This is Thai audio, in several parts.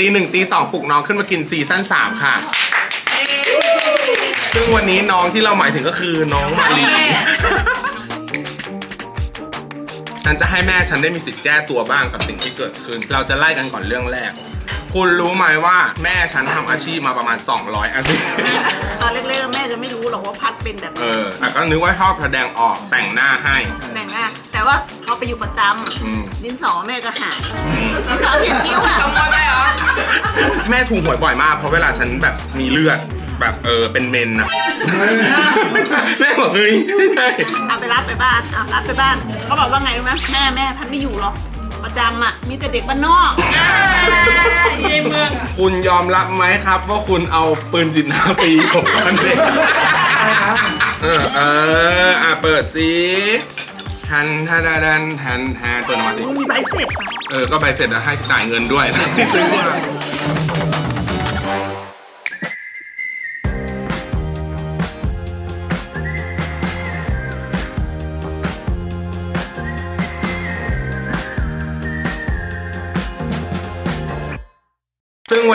ตีหนึ่งตีสองปลุกน้องขึ้นมากินซีซั่นสามค่ะ ซึ่งวันนี้น้องที่เราหมายถึงก็คือน้องมาลี ฉันจะให้แม่ฉันได้มีสิทธิ์แก้ตัวบ้างกับสิ่งที่เกิดขึ้น เราจะไล่กันก่อนเรื่องแรก คุณรู้ไหมว่าแม่ฉันทำอาชีพมาประมาณ 200อาชีพ ตอนเล็กๆแม่จะไม่รู้หรอกว่าพัดเป็นแบบเอนี้อแต่ก็นึกว่าชอบแสดงออกแต่งหน้าให้ แต่งหน้าแต่ว่าเขาไปอยู่ประจอืมำดินสอแม่ก็หายดินสอเขียนคิ้วอะ แม่ถูกหวยบ่อยมาก เพราะเวลาฉันแบบมีเลือดแบบเออเป็นเมนอะแม่บอกเฮ้ยไม่ใช่เอาไปรับไปบ้านเอารับไปบ้านเขาบอกว่าไงรู้ไหมแม่แม่พัดไม่อยู่หรอกประจำอะมีแต่เด็กบ้านนอกในเมืองอะคุณยอมรับไหมครับ ว่าคุณเอาปืนจิตนาปีผมตอนเด็กเออเอออะเปิดสิทันทันทันทันทันเปิดออกมาสิมีใบเสร็จอะเออ ก็ใบเสร็จแล้วให้จ่ายเงินด้วยซึ่ง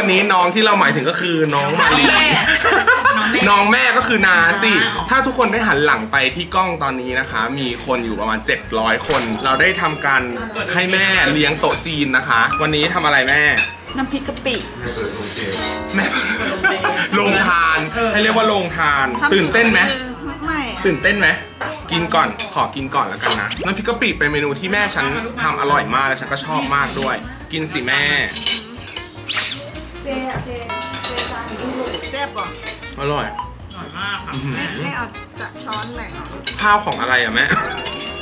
วันนี้น้องที่เราหมายถึงก็คือน้องมาลี น้องแม่ก็คือนาสิ ถ้าทุกคนได้หันหลังไปที่กล้องตอนนี้นะคะ มีคนอยู่ประมาณ 700 คน เราได้ทำการให้แม่เลี้ยงโต๊ะจีนนะคะ วันนี้ทำอะไรแม่ น้ำพริกกะปิ แม่ โรงทาน ให้เรียกว่าโรงทาน ตื่นเต้นไหม ไม่อะตื่นเต้นไหม กินก่อน ขอกินก่อนแล้วกันนะน้ำพริกกะปิเป็นเมนูที่แม่ฉันทำอร่อยมากและฉันก็ชอบมากด้วย กินสิแม่ แซ่บป่ะอร่อย อร่อยมากค่ะอื้อหือไม่เอาจะช้อนแบ่งเอาข้าวของอะไรอะแม่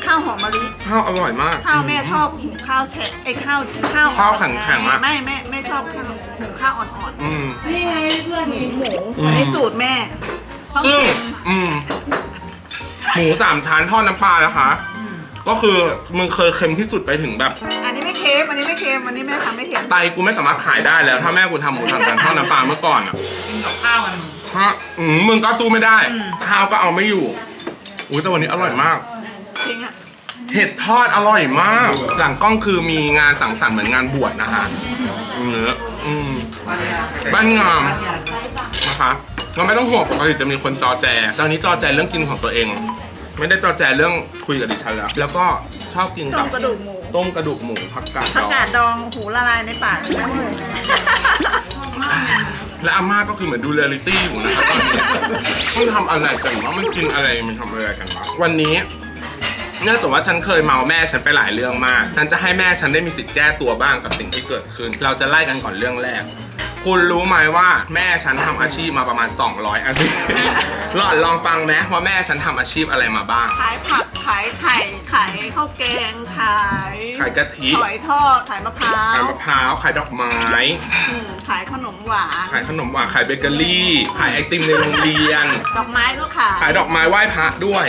ข้าวหอมมะลิ ข้าวอร่อยมาก ข้าวแม่ชอบหุงข้าวแฉะไอ้ข้าวข้าวข้าวแข็งๆอะ ไม่แม่แม่ชอบข้าวหุงข้าวอ่อนอืม นี่ไงเพื่อนหนูๆหมูอืมอันนี้สูตรแม่ต้องซึ่ง ชิมอืม หมูสามชั้นทอดน้ำปลานะคะ ก็คือมึงเคยเค็มที่สุดไปถึงแบบอันนี้ไม่เค็มอันนี้ไม่เค็มอันนี้แม่ทำไม่เค็มไตกูไม่สามารถขายได้แล้ว ถ้าแม่กูทำหมูสามชั้นทอดน้ำปลาเมื่อก่อนอะกินกับข้าวกันฮะอืมมึงก็สู้ไม่ได้อืมข้าวก็เอาไม่อยู่อุ้ยแต่วันนี้อร่อยมาก จริงอะเห็ดทอดอร่อยมาก หลังกล้องคือมีงานสังสรรค์เหมือนงานบวชนะคะเนื้ออืมบ้านงามนะคะเราไม่ต้องห่วงปกติจะมีคนจอแจ ตอนนี้จอแจเรื่องกินของตัวเอง ไม่ได้จอแจเรื่องคุยกับดิฉันแล้ว แล้วก็ชอบกินต้กัมบกระดูกหมู ต้มกระดูกหมูผักกาดผัดกองกาดดองหูละลายในปากแม่เลยและอาม่าก็คือเหมือนดูเรียลลิตี้อยู่นะครับตอนนี้มันทำอะไรกันวะมันกินอะไรมันทำอะไรกันวะวันนี้ เนื่องจากว่าฉันเคยเมาแม่ฉันไปหลายเรื่องมาก ฉันจะให้แม่ฉันได้มีสิทธิ์แก้ตัวบ้างกับสิ่งที่เกิดขึ้น เราจะไล่กันก่อนเรื่องแรก คุณรู้ไหมว่าแม่ฉันทำอาชีพมาประมาณ 200 อาชีพ หลอดลองฟังไหมว่าแม่ฉันทำอาชีพอะไรมาบ้าง ขายผัก ขายไข่ ขายข้าวแกง ขายขายกะทิหอยทอด ขายมะพร้าขายวมะพร้าวขายดอกไม้ อืมขายขนมหวาน ขายขนมหวานขายเบเกอรี่ ขายไอติมในโรงเรียน ดอกไม้ก็ขาย ขายดอกไม้ไหว้พระด้วย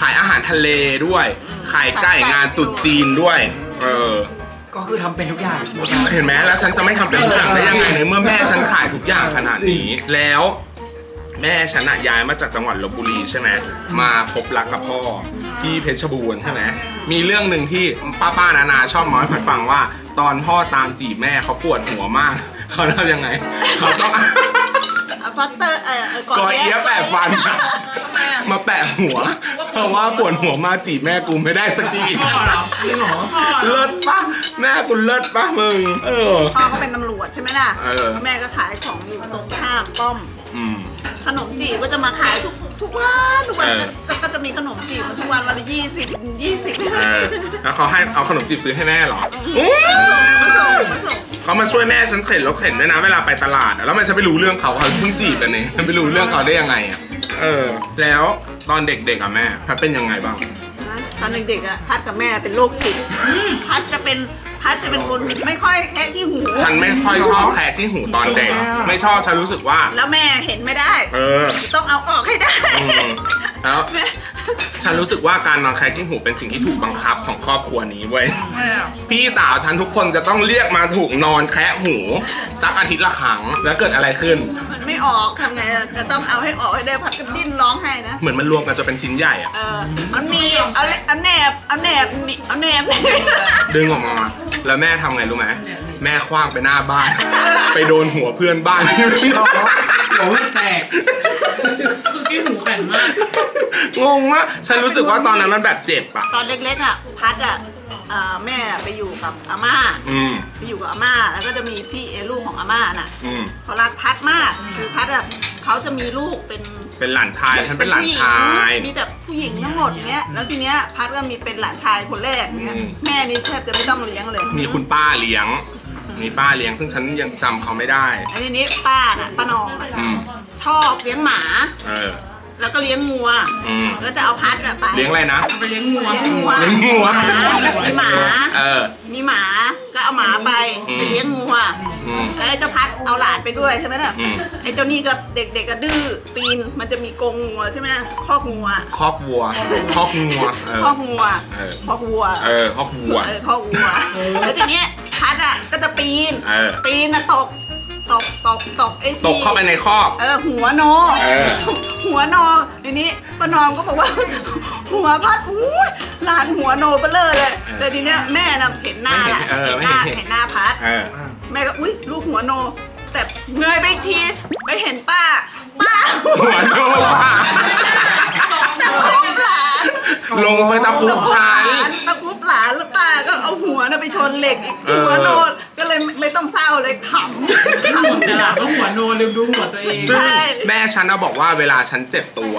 ขายอาหารทะเลด้วย ขายไก่งานตรุษจีนด้วย เออ ก็คือทำเป็นทุกอย่างเห็นไหมแล้วฉันจะไม่ทำเป็นทุกอย่างได้ยังไงในเมื่อแม่ฉันขายทุกอย่างขนาดนี้แล้ว แม่ฉันอะย้ายมาจากจังหวัดลบบุรีใช่ไหมมาพบรักกับพ่อที่เพชรบูรณ์ใช่ไหมมีเรื่องหนึ่งที่ป้าป้าๆนานาชอบมาให้ผมฟังว่า ตอนพ่อตามจีบแม่เขาปวดหัวมาก เขาทำยังไงเขาต้องเอาพัตเตอร์เออเออกอเอียะแปะฟันอะทำไมอะมาแปะหัว เพราะว่าปวดหัวมาจีบแม่กูไม่ได้สักทีพ่อเหรอจริงเหรอพ่อเหรอเลิศปะแม่กูเลิศปะมึง เออ พ่อก็เป็นตำรวจใช่ไหมล่ะ เออแล้วแม่ก็ขายของอยู่ตรงข้ามป้อม อืม ขนมจีบก็จะมาขายทุกทุกวันทุกวันเออ ก็ก็จะมีขนมจีบทุกวันวันละยี่สิบยี่สิบเออแล้วเขาให้เอาขนมจีบซื้อให้แม่เหรอมาส่งมาส่งเขามาช่วยแม่ฉันเข็นรถเข็นด้วยนะเวลาไปตลาดอะแล้วมันฉันไม่รู้เรื่องเขาเขาเพิ่งจีบกันเองฉันไม่รู้เรื่องเขาได้ยังไงอะ เออ แล้วตอนเด็กๆอะแม่พัดเป็นยังไงบ้าง นะตอนเด็กๆอะพัดกับแม่เป็นโรคจิตพัดจะเป็นพัดจะเป็นคนไม่ค่อยแค่ที่หู ฉันไม่ค่อยชอบแขกที่หูตอนเด็ก ไม่ชอบฉันรู้สึกว่า แล้วแม่เห็นไม่ได้ เออ ต้องเอาออกให้ได้ อืมแล้ว แม่ ฉันรู้สึกว่าการนอนแคร์กิ้งหูเป็นสิ่งที่ถูกบังคับของครอบครัวนี้เว้ยทำไมอะพี่สาวฉันทุกคนจะต้องเรียกมาถูกนอนแคะหูสักอาทิตย์ละครั้งแล้วเกิดอะไรขึ้น มันไม่ออกทำไงอะจะต้องเอาให้ออกให้ได้พัดก็ดิ้นร้องไห้นะ เหมือนมันรวมกันจะเป็นชิ้นใหญ่อะเออมันมีเอาเลยเอาแหนบเอาแหนบนี่เอาแหนบ ดึงออกมา แล้วแม่ทำไงรู้ไหม แม่คว้างไปหน้าบ้าน ไปโดนหัวเพื่อนบ้านหัวไม่แตกคือกี้หูแข็งมาก งงมากฉันรู้สึกว่าตอนนั้นมันแบบเจ็บอะตอนเล็กๆอะพัดอะอ่าแม่ไปอยู่กับอาม่า อืม ไปอยู่กับอาม่าแล้วก็จะมีพี่เอลูกของอาม่าน่ะอืม เขารักพัดมากคือพัดอะเขาจะมีลูกเป็น เป็นหลานชายฉันเป็นหลานชาย มีแต่ผู้หญิงทั้งหมดเนี้ย แล้วทีเนี้ยพัดก็มีเป็นหลานชายคนแรกเนี้ย อืม แม่นี่แทบจะไม่ต้องเลี้ยงเลย มีคุณป้าเลี้ยง มีป้าเลี้ยงซึ่งฉันยังจำเขาไม่ได้ไอ้ทีนี้ป้าน่ะป้านองน่ะอืม ชอบเลี้ยงหมา เออ แล้วก็เลี้ยงงัวอืม แล้วจะเอาพัดอะไป เลี้ยงอะไรนะเอาไปเลี้ยงงัวงัว เลี้ยงงัวมีหมา เออ มีหมา ก็เอาหมาไปอืม ไปเลี้ยงงัวอืม แล้วไอ้เจ้าพัดเอาหลานไปด้วยใช่ไหมล่ะ อืม ไอ้เจ้านี่ก็เด็กๆก็ดื้อปีนมันจะมีกรงงัวใช่ไหมคอกงัวคอกวัวคอกงัว เออ คอกงัวเออ คอกวัว เออคอกวัว เออคอกวัว แล้วทีเนี้ย พัดอะก็จะปีน เออ ปีนนะตก ตกตกตกไอ้ที่ตกเข้าไปในคอก เออหัวโน เออ หัวโนทีนี้ป้านอมก็บอกว่า หัวพัดอุ้ยหลานหัวโนเบลเลอร์เลยเออแต่ทีเนี้ยแม่น่ะเห็นหน้าละไม่เห็นเออเห็นหน้าไม่เห็น เห็นหน้าพัด เออ แม่ก็อุ้ยลูกหัวโน แต่เงยไปอีกทีไปเห็นป้าป้าหัวโนป้าตะคุบหลานลงไปตะคุบชันตะคุบหลานแล้วป้าก็เอาหัวน่ะไปชนเหล็กอีกเออหัวโนก็เลยไม่ต้องเศร้าเลยขำขำ แต่หลานก็หัวโนลืมดูหัวตัวเองซึ่งใช่ แม่ฉันน่ะบอกว่าเวลาฉันเจ็บตัว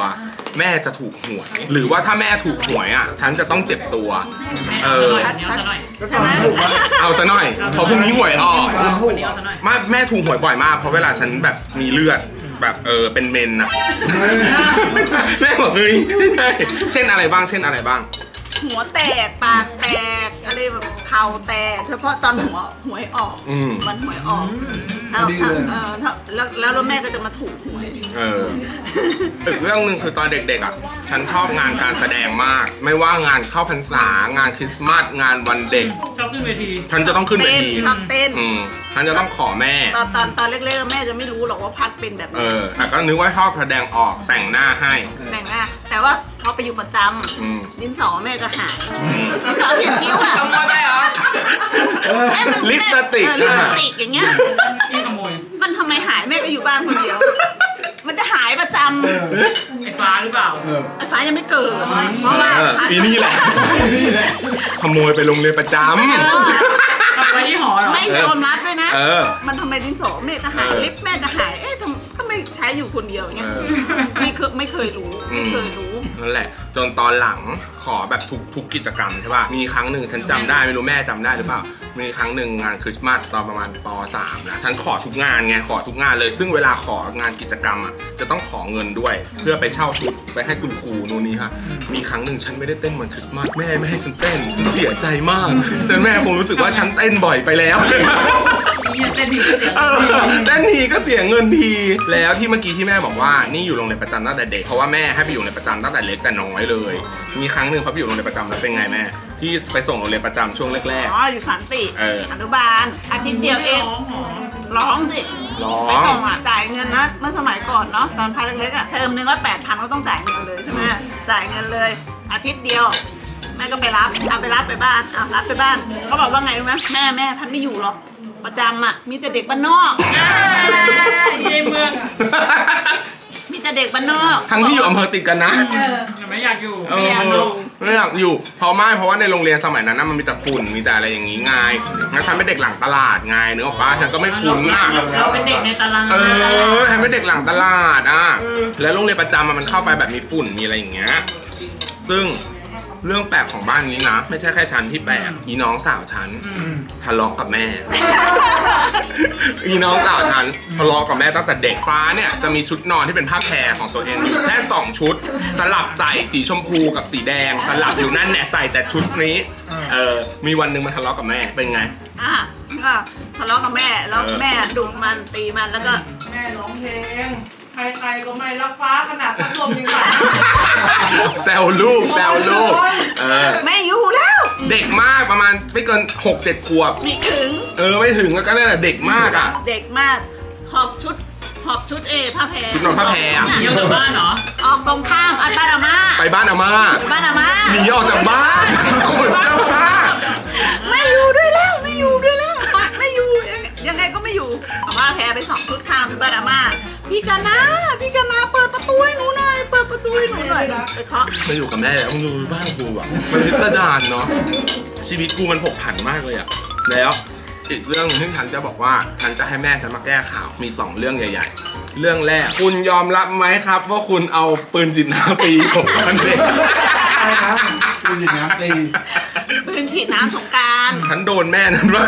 แม่จะถูกหวย หรือว่าถ้าแม่ถูกหวยอะ ฉันจะต้องเจ็บตัว แม่เอเอาซะหอน่อยอันนี้เอาซะหน่อยใช่ไหมเอาซะหน่อยเพอพรุ่งนี้หวยออกเอาวันนี้เอาซะหน่อย มาแม่ถูกหวยบ่อยมากเพราะเวลาฉันแบบมีเลือด แบบเออเป็นเมนอะแม่บอกเฮ้ยไม่ใช่เช่นอะไรบ้างเช่นอะไรบ้าง หัวแตกปากแตกอะไรแบบเข่าแตกเฉพาะตอนหัวหวยออกอืม มันหวยออกเอาดื้อถ้าเลย เออถ้า แล้วแล้วแล้วแม่ก็จะมาถูกหวย เออ อีกเรื่องหนึ่งคือตอนเด็กๆอะ ฉันชอบงานการแสดงมาก ไม่ว่างานเข้าพรรษางานคริสต์มาสงานวันเด็ก ชอบขึ้นเวที ฉันจะต้องขึ้นเวเต้นทีชอบเต้น อืมฉันจะต้องขอแม่ ตอนตอนตอนเล็กๆแม่จะไม่รู้หรอกว่าพัดเป็นแบบเอนี้อ แต่ก็นึกว่าชอบแสดงออกแต่งหน้าให้ แต่งหน้าแต่ว่าพอไปอยู่ประจอืมำดินสอแม่ก็หายดินสอเขียนคิ้วอะขโมยไปเหรอเอ้ยมันลิปสติก เออลิปสติกอย่างเงี้ย พี่ขโมยมันทำไมหายแม่ก็อยู่บ้านคนเดียว มันจะหายประจไอ้ฟ้าหรือเปล่า เออำไอ้ฟ้ายังไม่เกิดเพราะว่าเออพัดอีนี่แหละนี่แหละขโมยไปโรงเรียนประจเอาไปที่หอเหรอ ไม่ยอมรับด้วยนะำเออ มันทำไมดินสอแม่ก็หายเออลิปแม่ก็หาย เอ๊ะทำก็ไม่ใช้อยู่คนเดียวอย่างเงี้ยเออไม่เคยไม่เคยรู้ ไม่เคยรู้ นั่นแหละ จนตอนหลังขอแบบทุกทุกกิจกรรมใช่ป่ะมีครั้งหนึ่งฉันจำได้ไม่รู้แม่จำได้หรือเปล่า มีครั้งหนึ่งงานคริสต์มาสตอนประมาณป .3 นะฉันขอทุกงานไงขอทุกงานเลย ซึ่งเวลาของานกิจกรรมอะจะต้องขอเงินด้วย เพื่อไปเช่าชุดไปให้คุณครูนู่นนี่ค่ะ มีครั้งหนึ่งฉันไม่ได้เต้นวันคริสต์มาสแม่ไม่ให้ฉันเต้นฉันเสียใจมากแต่แม่คงรู้สึกว่าฉันเต้นบ่อยไปแล้ว เหี้ยเต้นผิดก็เจ็บเออเต้นทีก็เสียเงินที แล้วที่เมื่อกี้ที่แม่บอกว่า นี่อยู่โรงเรียนประจำตั้งแต่เด็ก เพราะว่าแม่ให้ไปอยู่ในประจำตั้งแต่เล็กแต่น้อยเลย มีครั้งหนึ่งเขาไปอยู่โรงเรียนประจำแล้วเป็นไงแม่ ที่ไปส่งโรงเรียนประจำช่วงแรก อ๋ออยู่สันติเอออ นุบาลอาทิตย์เดียวเองหอหอร้องสิๆร้อไปง ส่งอะจ่ายเงินนะเมื่อสมัยก่อนเนาะตอนพักเล็กๆอะเทอมนึงว่าแปดพันก็ต้องจ่ายเงินเลยใช่ไหมจ่ายเงินเลย อาทิตย์เดียวแม่ก็ไปรับเอาไปรับไปบ้านเอารับไปบ้านเขาบอกว่าไงรู้ไหมแม่แม่พัดไม่อยู่หรอก ประจำอะ มีแต่เด็กบ้านนอก ในเมืองมีแต่เด็กบ้านนอก ทั้งที่อยู่อำเภอติดกันนะแต่ไม่อยากอยู่ เอไม่อยากอยู่อไม่อยากอยู่ เพราะไม่เพราะว่าในโรงเรียนสมัยนั้นนะมันมีแต่ฝุ่นมีแต่อะไรอย่างงี้ไงงั้นฉันเป็นเด็กหลังตลาดไงนึกออกปะฉันก็ไม่คุ้นอะ เราเป็นเด็กในตารางเออฉันเป็นเด็กหลังตลาดอะ แล้วโรงเรียนประจำอะมันเข้าไปแบบมีฝุ่นมีอะไรอย่างเงี้ย ซึ่ง เรื่องแปลกของบ้านนี้นะ ไม่ใช่แค่ฉันที่แปลกอีน้องสาวฉันทะเลาะกับแม่ อีน้องสาวฉันทะเลาะกับแม่ตั้งแต่เด็กฟ้าเนี่ยจะมีชุดนอนที่เป็นผ้าแพรของตัวเองอยู่แค่สองชุด สลับใส่สีชมพูกับสีแดง สลับอยู่นั่นแหละใส่แต่ชุดนี้เออมีวันหนึ่งมันทะเลาะกับแม่เป็นไงอะก็ทะเลาะกับแม่แล้วเออแม่ดุมันตีมันแล้วก็แม่ร้องเพลงใครๆก็ไม่รักฟ้าขนาดพัดลมยังไง แซวลูกแซวลูกเออไม่อยู่แล้วเด็กมากประมาณไม่เกิน6 7ขวบ ไม่ถึง เออไม่ถึงแล้วก็นั่นแหละเด็กมากอะ เด็กมากหอบชุดหอบชุดเอผ้าแพรชุดนอนผ้าแพรอะ เที่ยวจากบ้านเหรอออกตรงข้ามอันบ้านอาม่าไปบ้านอาม่าบ้านอาม่าหนีออกจากบ้านคนเจ้าค่ะไม่อยู่ด้วยแล้วไม่อยู่ด้วยแล้วปัดไม่อยู่ไงก็ไม่อยู่อาม่าแพ้ไปสองชุดข้ามไปบ้านอาม่า พี่กันนะพี่กันนะเปิดประตูให้หนูหน่อยเปิดประตูให้หนูหน่อยไปเคาะมาอยู่กับแม่แล้วมึงดูบ้านกูอะมันพิสดารเนาะชีวิตกูมันผกผันมากเลยอะแล้วอีกเรื่องหนึงที่ฉันจะบอกว่าฉันจะให้แม่ฉันมาแก้ข่าวมีสองเรื่องใหญ่ๆ เรื่องแรกคุณยอมรับไหมครับ ว่าคุณเอาปืนจิตน้ำตีผมตอนเด็กใช่ครับคุณหยิบน้ำตีปืนฉีดน้ำสงกราร ฉันโดนแม่นั้นว่า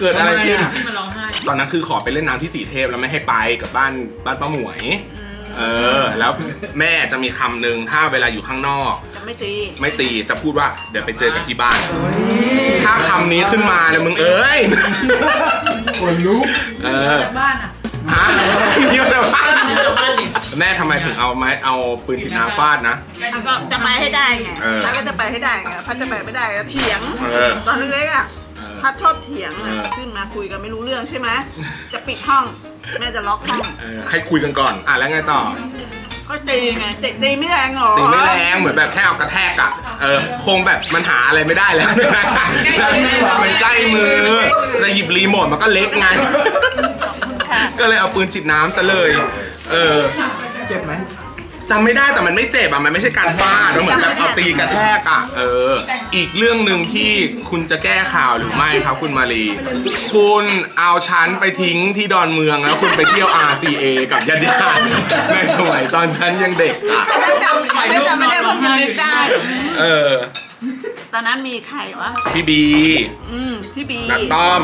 เกิดอะไรขึ้น ทำไมอะ ที่มันร้องไห้ ตอนนั้นคือขอไปเล่นน้ำที่สีเทพแล้วไม่ให้ไปกับบ้านบ้านป้าหมวย เออ แล้วแม่จะมีคำหนึ่งถ้าเวลาอยู่ข้างนอก จะไม่ตีไม่ตีจะพูดว่าเดี๋ยวไปเจอกันที่บ้าน ถ้าคำนี้ขึ้นมาเนี่ยมึงเอ้ยคนลุกเออจากบ้านอะฮะเยี่ยมเลยว่ะเดี๋ยวจากบ้านดิแม่ทำไมถึงเอาไม้เอาปืนฉีดน้ำฟาดนะ แล้วก็จะไปให้ได้ไงเออพัดก็จะไปให้ได้ไงพัดจะไปไม่ได้ก็เถียงเออ ตอนเล็กๆอะเออ พัดชอบเถียงอะเออ ขึ้นมาคุยกันไม่รู้เรื่องใช่ไหมจะปิดห้องแม่จะล็อกห้องเออให้คุยกันก่อน อะแล้วไงต่อ ก็ตีไงตีตีไม่แรงหรอตีไม่แรงเหมือนแบบแค่เอากระแทกอะเออคงแบบมันหาอะไรไม่ได้แล้วมันใกล้มือจะหยิบรีโมทมันก็เล็กไง ค่ะก็เลยเอาปืนฉีดน้ำซะเลย เออ เจ็บไหม จำไม่ได้แต่มันไม่เจ็บอะมันไม่ใช่การฟาดมันเหมือนแบบเอาตีกระแทกอะเออ อีกเรื่องหนึ่งที่คุณจะแก้ข่าวหรือไม่ครับคุณมารี คุณเอาฉันไปทิ้งที่ดอนเมืองแล้วคุณไปเที่ยว RCA กับญาติญาติในสมัยตอนฉันยังเด็กอะแต่ถ้าจำแต่ถ้าจำไม่ได้เพิ่งจะนึกได้ เออ ตอนนั้นมีใครวะ พี่บีอืมพี่บีนักต้อม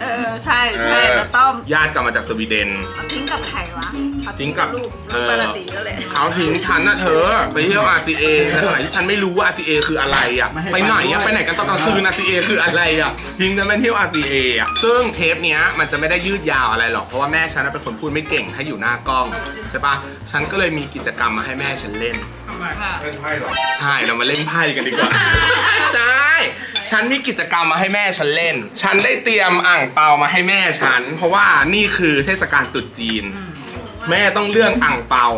เออใช่ใช่เออแล้วต้อมญาติกลับมาจากสวีเดนเอาทิ้งกับใครวะเอา ทิ้งกับลูกเอลูกอปาราตีแล้วแหละเขาทิ้งฉันนะเธอ ไปเที่ยว RCA ในสมัยที่ฉันไม่รู้ว่า RCA คืออะไรอะ ไปไหนอะ ไปไหนกันตอนกลางคืน RCA คืออะไรอะ ทิ้งฉันไปเที่ยว RCA อะ ซึ่งเทปเนี้ยมันจะไม่ได้ยืดยาวอะไรหรอก เพราะว่าแม่ฉันนะเป็นคนพูดไม่เก่งถ้าอยู่หน้ากล้องใช่ปะฉันก็เลยมีกิจกรรมมาให้แม่ฉันเล่นใช่ เรามาเล่นไพ่กันดีกว่า ใช่ฉันมีกิจกรรมมาให้แม่ฉันเล่น ฉันได้เตรียมอ่างเปามาให้แม่ฉัน เพราะว่านี่คือเทศกาลตรุษจีน แม่ต้องเลือกอ่างเปา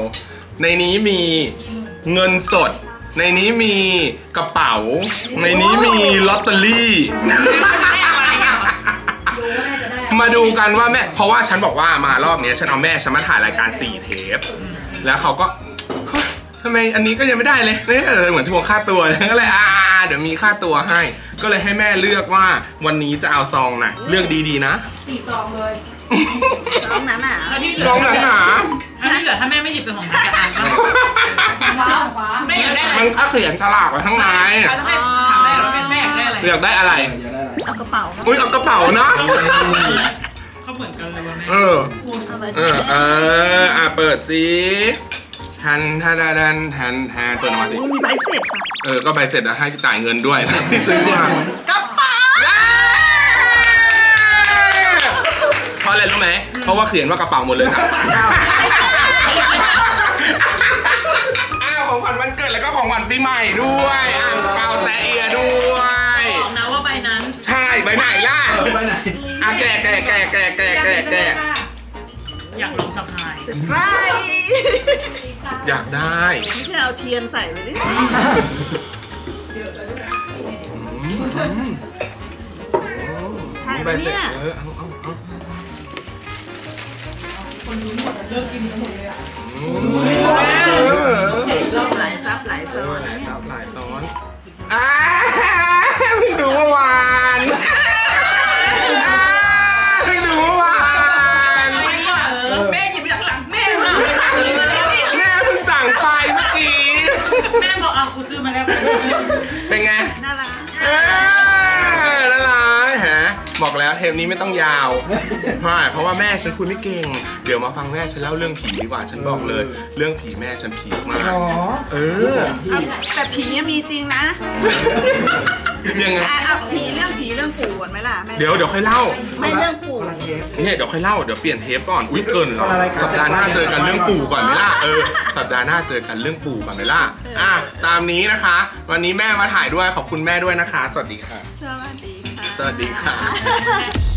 ในนี้มีเงินสด ในนี้มีกระเป๋า ในนี้มีลอตเตอรี่ มาดูกันว่าแม่ เพราะว่าฉันบอกว่ามารอบเนี้ยฉันเอาแม่ฉันมาถ่ายรายการ4เทป แล้วเขาก็เฮ้ยทำไมอันนี้ก็ยังไม่ได้เลยเนี่ยเหมือนทวงค่าตัวก็เลยอ่าอ่า เดี๋ยวมีค่าตัวให้ ก็เลยให้แม่เลือกว่าวันนี้จะเอาซองไหนเลือกดีๆนะน้องนั้นอะซองหนาหนาถ้าที่เหลือถ้าแม่ไม่หยิบเป็นของมันจะอ่านก็ว้าวแม่อยากได้อะไรมันก็เขียนฉลากไว้ข้างในถ้าแม่ถามแม่ว่าแม่อยากได้อะไรอยากได้อะไร อย่าได้อะไรเอากระเป๋านะอุ้ยเอากระเป๋านะ เขาเหมือนกันเลยว่าแม่เออ เอาไปเออ เออ อะ เปิดสิทันทันทันทันทันเปิดออกมาสิโอ้ยมีใบเสร็จค่ะ เออก็ใบเสร็จแล้วให้จ่ายเงินด้วยซื้อมากระเป๋าเพราะอะไรรู้ไหมเพราะว่าเขียนว่ากระเป๋าหมดเลยครับอ้าวของขวัญวันเกิดแล้วก็ของขวัญปีใหม่ด้วยอ่างเปาแต่เอียด้วย บอกนะว่าใบนั้น ใช่ใบไหนล่ะเออไปไหน อะแกะแกะแกะแกะแกะแกะแกะ อยากลองสะพายไรอยากได้ไม่ใช่เอาเทียนใส่ไปดิใช่ปะเนี่ย เออเอาเอาเอาหลายซับหลายซ้อนหลายซับหลายซ้อนอ้าเพิ่งดูเมื่อวาน มาแล้วเป็นไงน่ารักเอ้ยน่ารักฮะบอกแล้วเทปนี้ไม่ต้องยาวใช่เพราะว่าแม่ฉันคุยไม่เก่ง เดี๋ยวมาฟังแม่ฉันเล่าเรื่องผีดีกว่าฉันบอกเลย เรื่องผีแม่ฉันผีมากอ๋อเออเอาแต่ผีเนี่ยมีจริงนะ ยังไง อะเอาผีเรื่องผีเรื่องปู่ก่อนไหมล่ะแม่เดี๋ยวเดี๋ยวค่อยเล่า ไม่เรื่องปู่คนละเทป เนี่ยเดี๋ยวค่อยเล่าเดี๋ยวเปลี่ยนเทปก่อนอุ้ยเกินเหรคนอละรายการ สัปดาห์หน้าเจอกันเรื่องปู่ก่อนไหมล่ะเออสัปดาห์หน้าเจอกันเรื่องปู่ก่อนไหมล่ะอะตามนี้นะคะ วันนี้แม่มาถ่ายด้วยขอบคุณแม่ด้วยนะคะ สวัสดีค่ะ สวัสดีค่ะ สวัสดีค่ะ